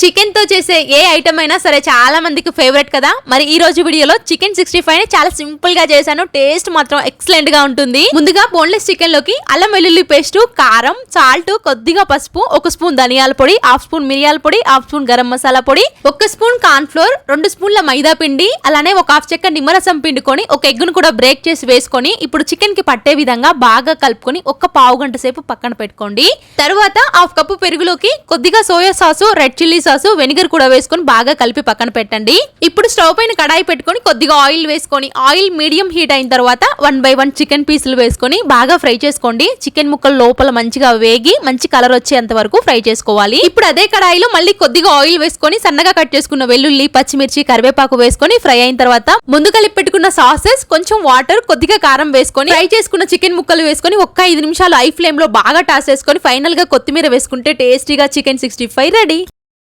చికెన్తో చేసే ఏ ఐటమ్ అయినా సరే చాలా మందికి ఫేవరెట్ కదా. మరి ఈ రోజు వీడియోలో చికెన్ సిక్స్టీ ఫైవ్ చాలా సింపుల్గా చేశాను. టేస్ట్ మాత్రం ఎక్సలెంట్గా ఉంటుంది. ముందుగా బోన్లెస్ చికెన్లోకి అల్లం వెల్లుల్లి పేస్ట్ కారం సాల్ట్ కొద్దిగా పసుపు ఒక స్పూన్ ధనియాల పొడి హాఫ్ స్పూన్ మిరియాల పొడి హాఫ్ స్పూన్ గరం మసాలా పొడి ఒక స్పూన్ కార్న్ ఫ్లోర్ రెండు స్పూన్ల మైదా పిండి అలానే ఒక హాఫ్ చెక్క నిమ్మరసం పిండుకొని ఒక ఎగ్గును కూడా బ్రేక్ చేసి వేసుకొని ఇప్పుడు చికెన్కి పట్టే విధంగా బాగా కలుపుకొని ఒక పావు గంట సేపు పక్కన పెట్టుకోండి. తర్వాత హాఫ్ కప్పు పెరుగులోకి కొద్దిగా soya sauce red chilli sauce vinegar కూడా వేసుకొని బాగా కలిపి పక్కన పెట్టండి. ఇప్పుడు స్టవ్ పైన కడాయి పెట్టుకొని కొద్దిగా ఆయిల్ వేసుకొని ఆయిల్ మీడియం హీట్ అయిన తర్వాత వన్ బై వన్ చికెన్ పీసులు వేసుకొని బాగా ఫ్రై చేసుకోండి. చికెన్ ముక్కలు లోపల మంచిగా వేగి మంచి కలర్ వచ్చేంత వరకు ఫ్రై చేసుకోవాలి. ఇప్పుడు అదే కడాయిలో మళ్ళీ కొద్దిగా ఆయిల్ వేసుకొని సన్నగా కట్ చేసుకున్న వెల్లుల్లి పచ్చిమిర్చి కరివేపాకు వేసుకొని ఫ్రై అయిన తర్వాత ముందు కలిపి పెట్టుకున్న సాసెస్ కొంచెం వాటర్ కొద్దిగా కారం వేసుకొని ఫ్రై చేసుకున్న చికెన్ ముక్కలు వేసుకొని ఒక్క ఐదు నిమిషాలు ఐ ఫ్లేమ్లో బాగా టాస్ వేసుకొని ఫైనల్గా కొత్తిమీర వేసుకుంటే టేస్టీగా చికెన్ సిక్స్టీ ఫైవ్ రెడీ.